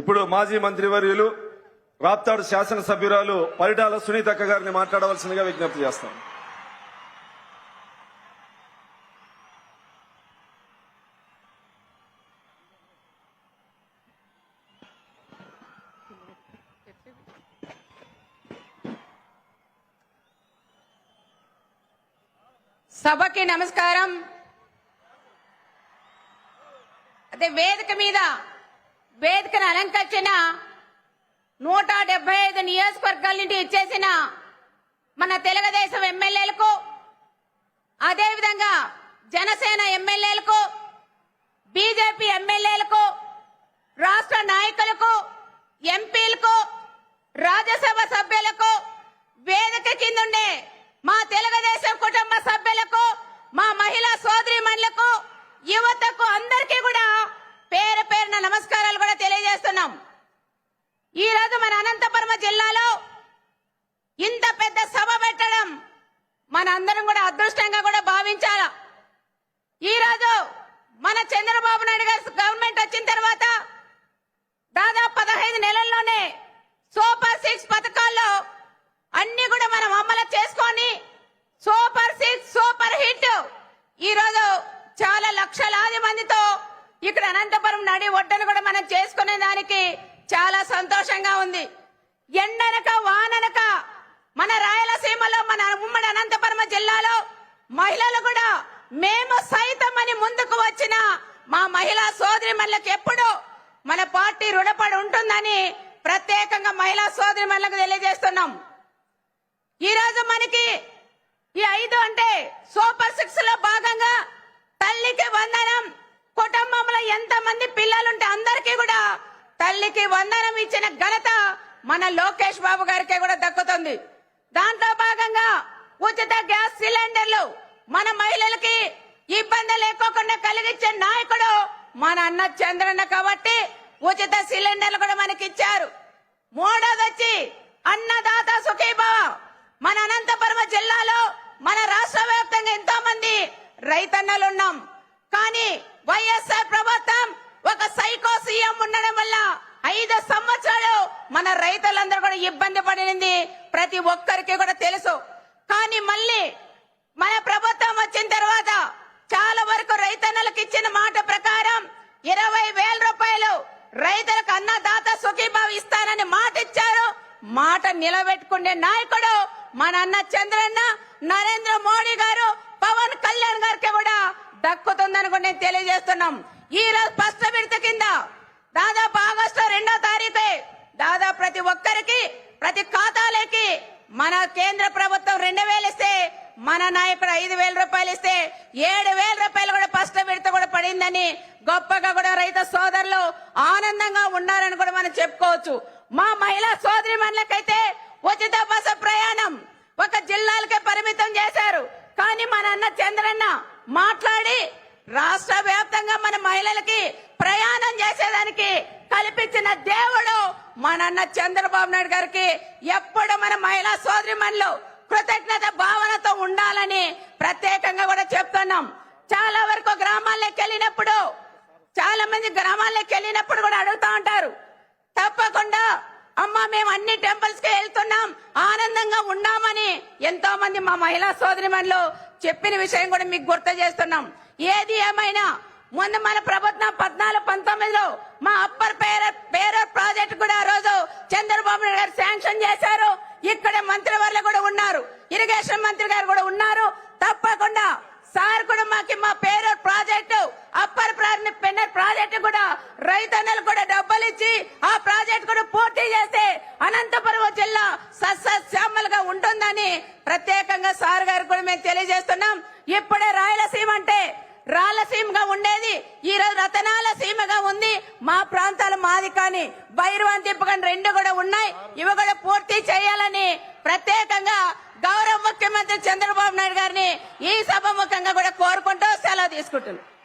ఇప్పుడు మాజీ మంత్రివర్యులు రాప్తాడు శాసనసభ్యురాలు పరిటాల సునీతక్క గారిని మాట్లాడవలసిందిగా విజ్ఞప్తి చేస్తాం. సభకి నమస్కారం. అదే వేదిక మీద వేదికను అలంకరించిన నూట డెబ్బై ఐదు నియోజకవర్గాల నుండి ఇచ్చేసిన మన తెలుగుదేశం ఎమ్మెల్యేలకు అదేవిధంగా జనసేన ఎమ్మెల్యేలకు బీజేపీ ఎమ్మెల్యేలకు రాష్ట్ర నాయకులకు ఎంపీలకు రాజ్యసభ సభ్యులకు వేదిక కిందుండే మా తెలుగుదేశం కుటుంబ సభ్యులకు మా మహిళా సోదరిమణులకు యువతకు అందరికీ కూడా పేరు పేరున నమస్కారాలు కూడా తెలియజేస్తున్నాం ఈ రోజు మన అనంతపురం జిల్లాలో ఇంత పెద్ద సభ పెట్టడం మన అందరం కూడా అదృష్టంగా కూడా భావించాల. ఈ రోజు మన చంద్రబాబు నాయుడు గారు గవర్నమెంట్ వచ్చిన తర్వాత దాదాపు పదహైదు నెలల్లోనే సూపర్ సిక్స్ పథకాల్లో అన్ని కూడా మనం అమలు చేసుకొని సూపర్ సిక్స్ సూపర్ హిట్ ఈ రోజు చాలా లక్షలాది మందితో ఇక్కడ అనంతపురం నడి ఒడ్డను కూడా మనం చేసుకునే దానికి చాలా సంతోషంగా ఉంది. ఎండనక వాననక మన రాయలసీమలో మన ఉమ్మడి అనంతపురం జిల్లాలో మహిళలు కూడా మేము సైతం అని ముందుకు వచ్చిన మా మహిళా సోదరి ఎప్పుడు మన పార్టీ రుణపడి ఉంటుందని ప్రత్యేకంగా మహిళా సోదరి తెలియజేస్తున్నాం. ఈ రోజు మనకి ఈ ఐదు అంటే సూపర్ సిక్స్లో భాగంగా వందనం ఇచ్చిన ఘనత మన లోకేష్ బాబు గారికే కూడా దక్కుతుంది. దాంట్లో భాగంగా ఉచిత గ్యాస్ సిలిండర్లు మన మహిళలకి ఇబ్బంది లేకోకుండా కలిగించే నాయకుడు మన అన్న చంద్రన్న కాబట్టి ఉచిత సిలిండర్లు కూడా మనకి ఇచ్చారు మూడోది వచ్చి అన్నదాత సుఖీభావ. మన అనంతపురం జిల్లాలో మన రాష్ట్ర వ్యాప్తంగా ఎంతో మంది రైతన్నలు ఉన్నాం కానీ వైఎస్ఆర్ ప్రభుత్వం ఒక సైకో సీఎం ఉండడం వల్ల ఐదు సంవత్సరాలు మన రైతులందరూ కూడా ఇబ్బంది పడింది ప్రతి ఒక్కరికి కూడా తెలుసు. కానీ మళ్ళీ మన ప్రభుత్వం వచ్చిన తర్వాత చాలా వరకు రైతన్నలకు ఇచ్చిన మాట ప్రకారం ఇరవై వేల రూపాయలు రైతులకు అన్నదాత సుఖీభావ ఇస్తానని మాట ఇచ్చారు మాట నిలబెట్టుకునే నాయకుడు మన అన్న చంద్రన్న నరేంద్ర మోడీ గారు పవన్ కళ్యాణ్ గారికి కూడా దక్కుతుందని కూడా నేను తెలియజేస్తున్నాం. ఈ రోజు స్పష్ట విడత కింద దాదాపు ఆగస్టు రెండో తారీఖే. దాదాపు ప్రతి ఒక్కరికి ప్రతి ఖాతాలకి మన కేంద్ర ప్రభుత్వం రెండు వేలు ఇస్తే మన నాయకుడు ఐదు వేల రూపాయలు ఇస్తే ఏడు వేల రూపాయలు కూడా ఫస్ట్ విడత కూడా పడిందని గొప్పగా కూడా రైతు సోదరులు ఆనందంగా ఉన్నారని కూడా మనం చెప్పుకోవచ్చు. మా మహిళా సోదరి మనలకైతే ఉచిత బస్సు ప్రయాణం ఒక జిల్లాలకే పరిమితం చేశారు. కానీ మన అన్న చంద్రన్న మాట్లాడి రాష్ట్ర వ్యాప్తంగా మన మహిళలకి ప్రయాణం చేసేదానికి కల్పించిన దేవుడు మన అన్న చంద్రబాబు నాయుడు గారికి ఎప్పుడు మన మహిళా సోదరి కృతజ్ఞత భావనతో ఉండాలని ప్రత్యేకంగా కూడా చెప్తున్నాం. చాలా వరకు గ్రామాల్లోకి వెళ్ళినప్పుడు చాలా మంది గ్రామాల్లోకి వెళ్ళినప్పుడు కూడా అడుగుతా ఉంటారు. తప్పకుండా అమ్మ మేము అన్ని టెంపుల్స్కి వెళ్తున్నాం ఆనందంగా ఉన్నామని ఎంతో మంది మా మహిళా సోదరి చెప్పిన విషయం కూడా మీకు గుర్తు చేస్తున్నాం. ఏది ఏమైనా మొన్న మన ప్రభుత్వం పద్నాలుగు పంతొమ్మిదిలో మా అప్పర్ పేర పేర ప్రాజెక్ట్ కూడా ఆ రోజు చంద్రబాబు నాయుడు గారు శాంక్షన్ చేశారు ఇక్కడ మంత్రి వర్లు కూడా ఉన్నారు మినిస్టర్ గారు కూడా ఉన్నారు. తప్పకుండా సార్ కూడా మాకి మా పేరు ప్రాజెక్టు అప్పర్ పెన్నర్ ప్రాజెక్టు కూడా రైతన్నలు కూడా డబ్బులు ఇచ్చి ఆ ప్రాజెక్ట్ కూడా పూర్తి చేస్తే అనంతపురం జిల్లా సస్యశ్యామలుగా ఉంటుందని ప్రత్యేకంగా సార్ గారు కూడా మేము తెలియజేస్తున్నాం ఇప్పుడే రాయలసీమ రాలసీమగా ఉండేది. ఈ రోజు రతనాల సీమగా ఉంది. మా ప్రాంతాలు మాది కానీ బైరువాన్ తిప్పకని రెండు కూడా ఉన్నాయి. ఇవి కూడా పూర్తి చేయాలని ప్రత్యేకంగా గౌరవ ముఖ్యమంత్రి చంద్రబాబు నాయుడు గారిని ఈ సభ ముఖంగా కూడా కోరుకుంటూ సెలవు తీసుకుంటున్నాను